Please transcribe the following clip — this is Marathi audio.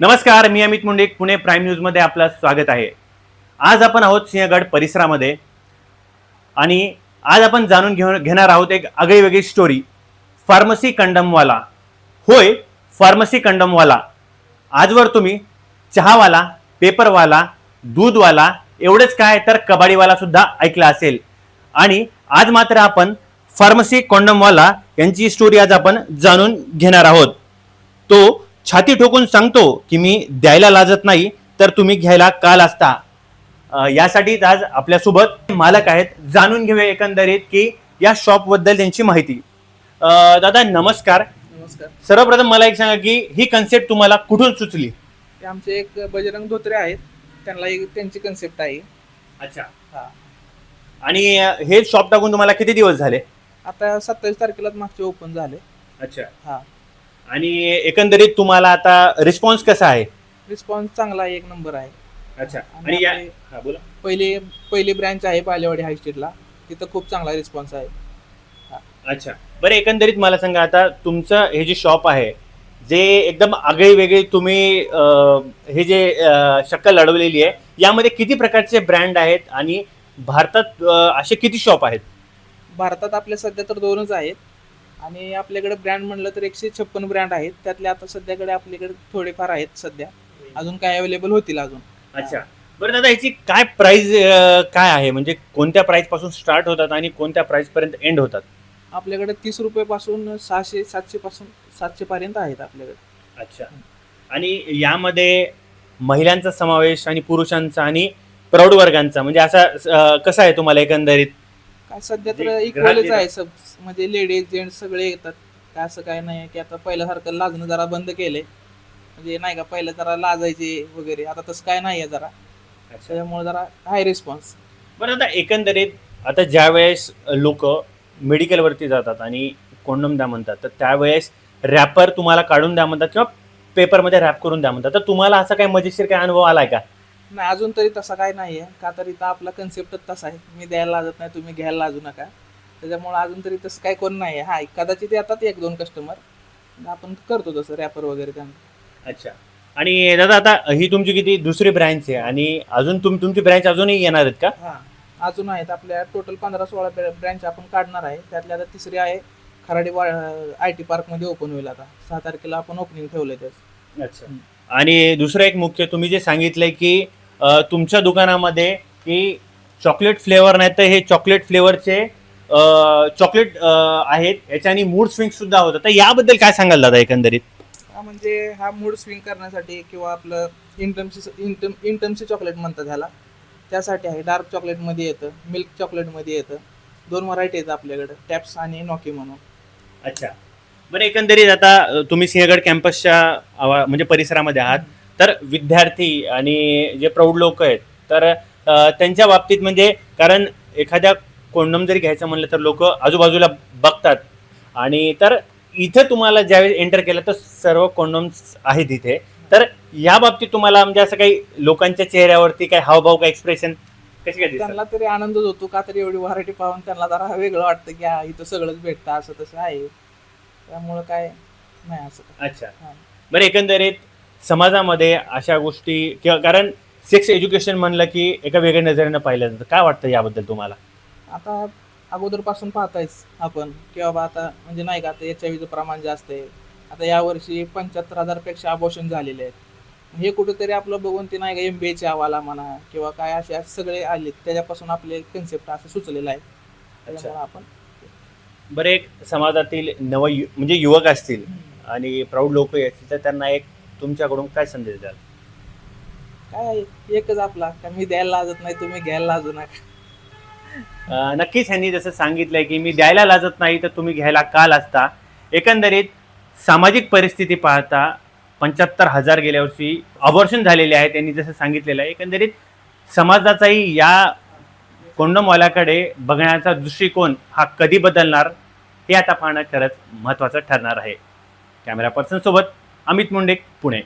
नमस्कार मी अमित मुंडे पुणे प्राईम न्यूजमध्ये आपलं स्वागत आहे. आज आपण आहोत सिंहगड परिसरामध्ये आणि आज आपण जाणून घेऊन घेणार आहोत एक आगळी वेगळी स्टोरी फार्मसी कंडमवाला होय फार्मसी कंडमवाला आजवर तुम्ही चहावाला पेपरवाला दूधवाला एवढेच काय तर कबाडीवाला सुद्धा ऐकला असेल. आणि आज मात्र आपण फार्मसी कॉन्डमवाला यांची स्टोरी आज आपण जाणून घेणार आहोत. तो छाती ठोकून सांगतो की मी द्यायला लाजत नाही तर तुम्ही घ्यायला काल असता यासाठीच आज आपल्यासोबत मालक आहेत. जाणून घेऊया एकंदरीत की या शॉपबद्दल त्यांची माहिती. दादा नमस्कार. नमस्कार. सर्वप्रथम मला एक सांगा की ही कन्सेप्ट तुम्हाला कुठून सुचली? ते आमचे एक बजरंग धोत्रे आहेत. त्यांना एक त्यांची कन्सेप्ट आहे. अच्छा. हा. आणि हे शॉप टाकून तुम्हाला किती दिवस झाले? आता सत्तावीस तारखेलाच मागचे ओपन झाले. अच्छा. हा. आणि एकंदरीत तुम्हाला आता रिस्पॉन्स कसा आहे? रिस्पॉन्स चांगला आहे एक नंबर आहे. अच्छा. आणि या हा, बोला. पहिली पहिली ब्रँच आहे बालेवाडी हायस्ट्रीटला तिथं खूप चांगला रिस्पॉन्स आहे. अच्छा. बरं एकंदरीत मला सांगा आता तुमचं हे जे शॉप आहे जे एकदम आगळी वेगळी तुम्ही अं, हे जे अं, शक्कल लढवलेली आहे यामध्ये किती प्रकारचे ब्रँड आहेत आणि भारतात अं, असे किती शॉप आहेत? भारतात आपल्या सध्या तर दोनच आहेत. आणि आपल्याकडे ब्रँड म्हणलं तर एकशे छप्पन ब्रँड आहेत. त्यातले आता सध्याकडे आपल्याकडे थोडेफार आहेत सध्या. अजून काय अवेलेबल होतील अजून? अच्छा. बरं दादा याची काय प्राइस काय आहे? म्हणजे कोणत्या प्राइसपासून स्टार्ट होतात आणि कोणत्या प्राइस पर्यंत एंड होतात? आपल्याकडे तीस रुपयेपासून सहाशे सातशे पासून सातशे पर्यंत आहेत आपल्याकडे. अच्छा. आणि यामध्ये महिलांचा समावेश आणि पुरुषांचा आणि प्रौढ वर्गांचा म्हणजे असा कसा आहे तुम्हाला एकंदरीत? सध्या तर इक्वलच आहे सब म्हणजे लेडीज जेंट्स सगळे येतात. काय असं काय नाही की आता पहिल्यासारखं लाजणं जरा बंद केलंय. म्हणजे नाही का पहिलं जरा लाजायचे वगैरे आता तसं काय नाही आहे जरा. त्याच्यामुळे जरा हाय रिस्पॉन्स बरं आता एकंदरीत आता ज्या वेळेस लोक मेडिकलवरती जातात आणि कोंडम द्या म्हणतात तर त्यावेळेस रॅपर तुम्हाला काढून द्या म्हणतात किंवा पेपरमध्ये रॅप करून द्या म्हणतात. तर तुम्हाला असा काही मजेशीर काय अनुभव आलाय का? नाही अजून तरी तसा काय नाही आहे का तर इथं आपला कन्सेप्टच तसा आहे. मी द्यायला लाजत नाही तुम्ही घ्यायला लाजू नका. त्याच्यामुळे अजून तरी तसं काय कोण नाही आहे हा कदाचित येतात एक दोन कस्टमर आपण करतो तसं रॅपर वगैरे त्यांना. अच्छा. आणि दादा आता ही तुमची किती दुसरी ब्रँच आहे. आणि अजून तुम तुमची ब्रँच अजूनही येणार आहेत का? हा अजून आहेत. आपल्या टोटल पंधरा सोळा ब्रँच आपण काढणार आहे. त्यातल्या आता तिसरी आहे. खराडी आय टी पार्कमध्ये ओपन होईल आता. सहा तारखेला आपण ओपनिंग ठेवलंय त्याचं. अच्छा. आणि दुसरं एक मुख्य तुम्ही जे सांगितलंय की तुमच्या दुकानामध्ये की चॉकलेट फ्लेवर नाही तर हे चॉकलेट फ्लेवरचे चॉकलेट आहेत. याच्याने मूड स्विंग सुद्धा होतं तर याबद्दल काय सांगाल दादा एकंदरीत? हा म्हणजे हा मूड स्विंग करण्यासाठी किंवा आपलं इंटमची इंटम इंटमची चॉकलेट म्हणतात ह्याला. त्यासाठी आहे. डार्क चॉकलेटमध्ये येतं मिल्क चॉकलेटमध्ये येतं. दोन व्हरायटी आहेत आपल्याकडे. टॅप्स आणि नॉकी म्हणून. अच्छा. बरं एकंदरीत आता तुम्ही सिंहगड कॅम्पसच्या आवा म्हणजे परिसरामध्ये आहात. तर विद्यार्थी आणि जे प्रौढ लोक आहेत तर अ, त्यांच्या बाबतीत म्हणजे कारण एखाद्या कोंडम जरी घ्यायचं म्हणलं तर लोक आजूबाजूला बघतात. आणि तर इथं तुम्हाला ज्यावेळेस एंटर केलं तर सर्व कोंडम्स आहेत इथे. तर या बाबतीत तुम्हाला म्हणजे असं काही लोकांच्या चेहऱ्यावरती काही हावभाव काय एक्सप्रेशन कशी काय दिसतात? त्यांना तरी आनंदच होतो का तरी एवढी व्हरायटी पाहून त्यांना जरा वेगळं वाटतं की हा इथं सगळंच भेटतं असं तसं आहे. त्यामुळं काय नाही असं. अच्छा. हा. बरं एकंदरीत समाजामध्ये अशा गोष्टी किंवा कारण सेक्स एज्युकेशन म्हणलं की एका वेगळ्या नजरेनं पाहिलं जातं. काय वाटतं याबद्दल तुम्हाला? आता अगोदरपासून पाहतायच आपण की बाबा आता म्हणजे नाही का आता एच आय प्रमाण जास्त आहे. आता यावर्षी पंच्याहत्तर हजारपेक्षा अबॉर्शन झालेले आहेत. हे कुठेतरी आपलं बघून ते नाही का एम बी एच्या अहवाला म्हणा किंवा काय असे असे सगळे आले त्याच्यापासून आपले कन्सेप्ट असं सुचलेलं आहे. त्याच्यामुळे आपण बरं एक समाजातील नव यु- म्हणजे युवक असतील आणि प्रौढ लोक असतील तर त्यांना एक तुमच्याकडून काय संदेश द्याल? काय एकच आपला का मी द्यायला लाजत नाही तुम्ही घ्यायला लाजू नका. अं, नक्कीच ह्यांनी जसं सांगितलंय की मी द्यायला लाजत नाही तर तुम्ही घ्यायला काल असता एकंदरीत सामाजिक परिस्थिती पाहता पंच्याहत्तर हजार गेल्या वर्षी अबॉर्शन झालेले आहेत त्यांनी जसं सांगितलेलं आहे. एकंदरीत समाजाचाही या कोंडमवाल्याकडे बघण्याचा दृष्टिकोन हा कधी बदलणार हे आता पाहणं खरंच महत्त्वाचं ठरणार आहे. कॅमेरा पर्सन सोबत अमित मुंडे पुणे.